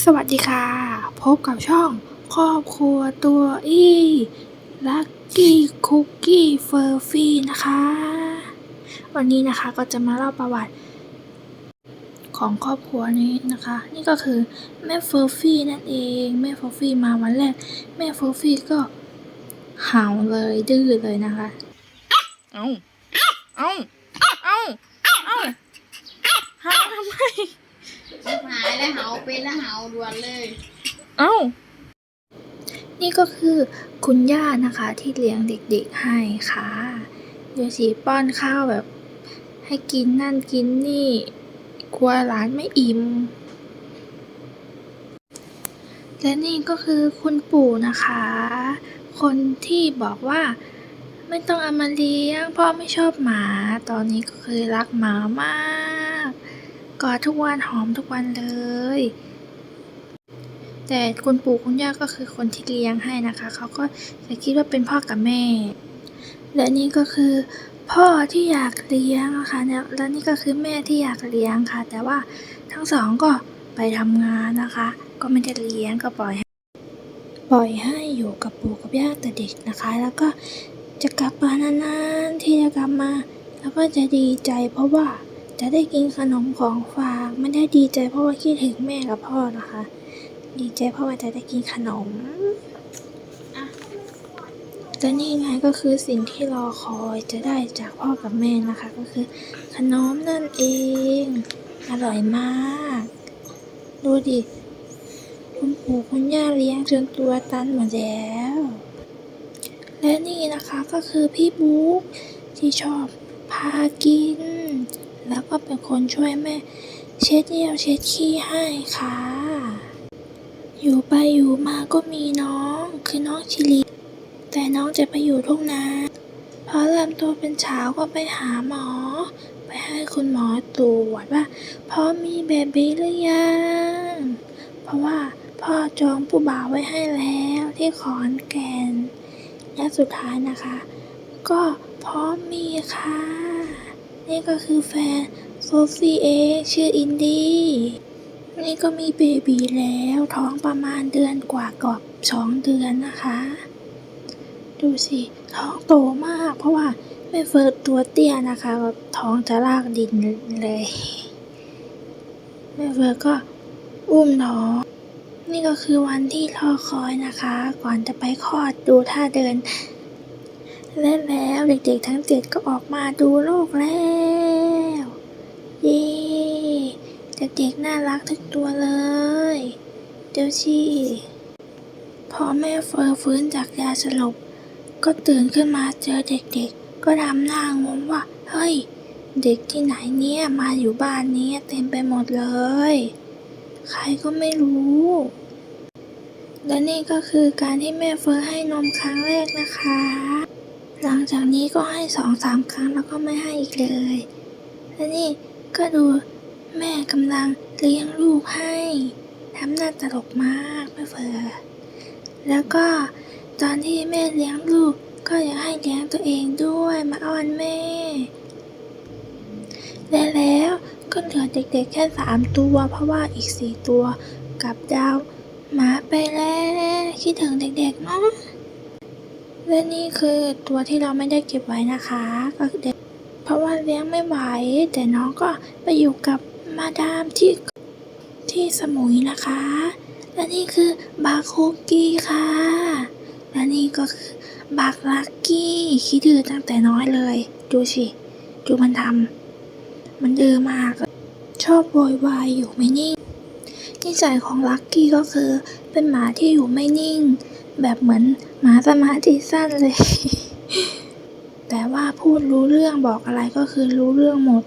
สวัสดีค่ะ พบกับช่องครอบครัวตัวอี้ลักกี้คุกกี้เฟอร์ฟี่นะคะ วันนี้นะคะก็จะมาเล่าประวัติของครอบครัวนี้นะคะ นี่ก็คือแม่เฟอร์ฟี่นั่นเอง แม่เฟอร์ฟี่มาวันแรก แม่เฟอร์ฟี่ก็เห่าเลยดื้อเลยนะคะ เอาเอาเอาเอาเห่าทำไม ชิบหายแล้วเหาเป็นแล้วเหาด่วนเลย เอ้า นี่ก็คือคุณย่านะคะที่เลี้ยงเด็กๆให้ค่ะเดี๋ยวสีป้อนข้าวแบบ ให้กินนั่นกินนี่กลัวหลานไม่อิ่ม และนี่ก็คือคุณปู่นะคะ คนที่บอกว่าไม่ต้องเอามาเลี้ยงพ่อไม่ชอบหมา ตอนนี้ก็คือรักหมามาก กอดทุกวันหอมทุกวันเลย แต่คุณปู่คุณย่าก็คือคนที่เลี้ยงให้นะคะ เขาก็จะคิดว่าเป็นพ่อกับแม่ และนี่ก็คือพ่อที่อยากเลี้ยงนะคะและนี่ก็คือแม่ที่อยากเลี้ยงค่ะ แต่ว่าทั้งสองก็ไปทำงานนะคะ ก็ไม่ได้เลี้ยงก็ปล่อยให้ปล่อยให้อยู่กับปู่กับย่าแต่เด็กนะคะ แล้วก็จะกลับมานานๆที่จะกลับมา แล้วก็จะดีใจเพราะว่าจะได้กินขนมของฝากไม่ได้ดีใจเพราะว่าคิดถึงแม่กับพ่อนะคะ ดีใจเพราะว่าจะได้กินขนมและนี่ไงก็คือสิ่งที่รอคอยจะได้จากพ่อกับแม่นะคะ ก็คือ ขนมนั่นเอง อร่อยมาก ดูดิ คุณปู่คุณย่าเลี้ยงจนตัวตันหมดแล้ว และนี่นะคะก็คือพี่บุ๊กที่ชอบพากิน แล้วก็เป็นคนช่วยแม่ เช็ดเยี่ยวเช็ดขี้ให้ค่ะ อยู่ไปอยู่มาก็มีน้อง คือน้องชิลีแต่น้องจะไปอยู่ทุ่งนาพอเริ่มโตเป็นเช้าก็ไปหาหมอ ไปให้คุณหมอตรวจว่าพ่อมีเบบีหรือยัง เพราะว่าพ่อจองผู้บ่าวไว้ให้แล้วที่ขอนแก่นและสุดท้ายนะคะ ก็พร้อมมีค่ะ นี่ก็คือแฟนโซฟีเอชื่ออินดี้ นี่ก็มีเบบีแล้วท้องประมาณเดือนกว่ากับสองเดือนนะคะ ดูสิท้องโตมาก เพราะว่าแม่เฟิร์สตัวเตี้ยนะคะแบบท้องจะลากดินเลยแม่เฟิร์สก็อุ้มน้องนี่ก็คือวันที่รอคอยนะคะ ก่อนจะไปคลอดดูท่าเดินและแล้วเด็กๆทั้งเจ็ดก็ออกมาดูโลกแล้ว เด็กๆน่ารักทุกตัวเลยเดี๋ยวชีพอแม่เฟอร์ฟื้นจากยาสลบ ก็ตื่นขึ้นมาเจอเด็กๆ ก็ทำหน้างงว่า เฮ้ย เด็กที่ไหนเนี่ย มาอยู่บ้านนี้เต็มไปหมดเลย ใครก็ไม่รู้ และนี่ก็คือการที่แม่เฟอร์ให้นมครั้งแรกนะคะ หลังจากนี้ก็ให้สองสามครั้งแล้วก็ไม่ให้อีกเลย และนี่ก็ดู แม่กำลังเลี้ยงลูกให้ทำหน้าตลกมากแม่เฟอร์แล้วก็ตอนที่แม่เลี้ยงลูกก็อยากให้เลี้ยงตัวเองด้วยมาอ้อนแม่ และแล้วก็เหลือเด็กๆแค่สามตัว เพราะว่าอีกสี่ตัวกับดาวหมาไปแล้ว คิดถึงเด็กๆเนาะและนี่คือตัวที่เราไม่ได้เก็บไว้นะคะ ก็เด็กเพราะว่าเลี้ยงไม่ไหว แต่น้องก็ไปอยู่กับ มาดามที่ที่สมุยนะคะ และนี่คือบาคุกกี้ค่ะ และนี่ก็คือบากลักกี้คิดดื้อตั้งแต่น้อยเลย ดูสิดูมันทำมันดื้อมาก ชอบโวยวายอยู่ไม่นิ่งนิสัยของลักกี้ก็คือ เป็นหมาที่อยู่ไม่นิ่ง แบบเหมือนหมาสมาธิสั้นเลย แต่ว่าพูดรู้เรื่องบอกอะไรก็คือรู้เรื่องหมด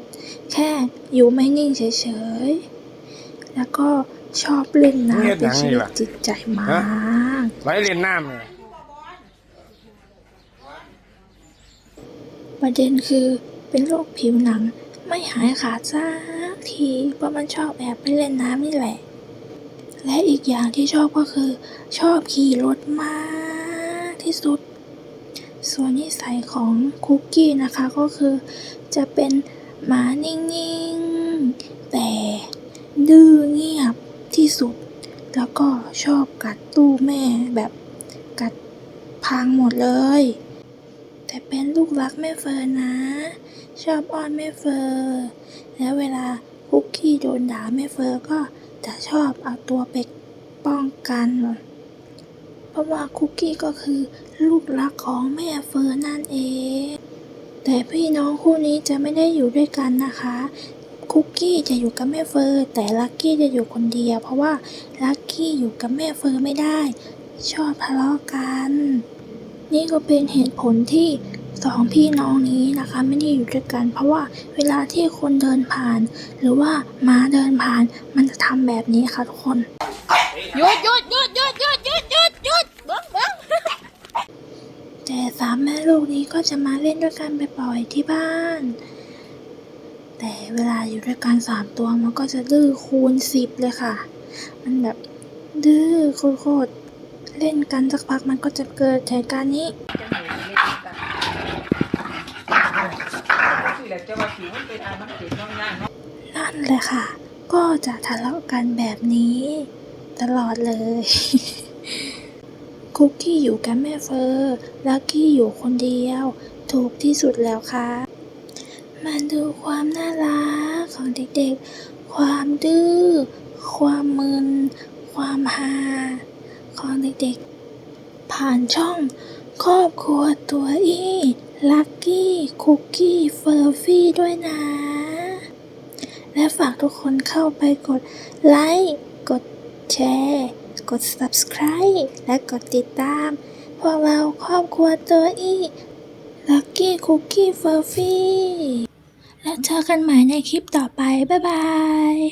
แค่อยู่ไม่นิ่งเฉยๆ แล้วก็ชอบเล่นเฮ็ดน้ำหเป็ยันงชีนี่วิตล่ะจิตใจมากไว้เรียนน้ำเนี่ยประเด็นคือเป็นโรคผิวหนังไม่หายขาดสักทีเพราะมันชอบแอบไปเล่นน้ำนี่แหละ และอีกอย่างที่ชอบก็คือ ชอบขี่รถมากที่สุด ส่วนนิสัยของคุกกี้นะคะก็คือ จะเป็นห มานิ่ง ๆ แต่ดื้อเงียบที่สุด แล้วก็ชอบกัดตู้แม่แบบกัดพังหมดเลย แต่เป็นลูกรักแม่เฟิร์นนะ ชอบอ้อนแม่เฟิร์แล้วเวลาคุกกี้โดนด่าแม่เฟิร์ก็จะชอบเอาตัวไปป้องกัน เพราะว่าคุกกี้ก็คือลูกรักของแม่เฟิร์นั่นเอง แต่พี่น้องคู่นี้จะไม่ได้อยู่ด้วยกันนะคะ คุกกี้จะอยู่กับแม่เฟิร์ แต่ลักกี้จะอยู่คนเดียว เพราะว่าลักกี้อยู่กับแม่เฟิร์ไม่ได้ ชอบทะเลาะกัน นี่ก็เป็นเหตุผลที่สองพี่น้องนี้นะคะไม่ได้อยู่ด้วยกัน เพราะว่าเวลาที่คนเดินผ่าน หรือว่าหมาเดินผ่านมันจะทำแบบนี้ค่ะทุกคนหยุดหยุดหยุดหยุดหยุดหยุดหยุดหยุด แต่สามแม่ลูกนี้ก็จะมาเล่นด้วยกันบ่อยๆที่บ้าน แต่เวลาอยู่ด้วยกันสามตัวมันก็จะดื้อคูณสิบเลยค่ะ มันแบบดื้อโคตรเล่นกันสักพักมันก็จะเกิดเหตุการณ์นี้นเป็นอันมันเป็นน้องย่างเนาะนั่นแหละค่ะ ก็จะทะเลาะกันแบบนี้ ตลอดเลย คุกกี้อยู่กับแม่เฟอร์ลักกี้อยู่คนเดียว ถูกที่สุดแล้วค่ะมาดูความน่ารักของเด็กๆ ความดื้อ ความมึน ความฮาของเด็กๆ ผ่านช่อง ครอบครัวตัวอี้ลักกี้ คุกกี้ เฟอร์ฟี่ด้วยนะ และฝากทุกคนเข้าไปกดไลค์ กดแชร์ กด subscribe และกดติดตาม พวกเราครอบครัวตัวอีลักกี้คุกกี้เฟอร์ฟี่แล้วเจอกันใหม่ในคลิปต่อไป บ๊ายบาย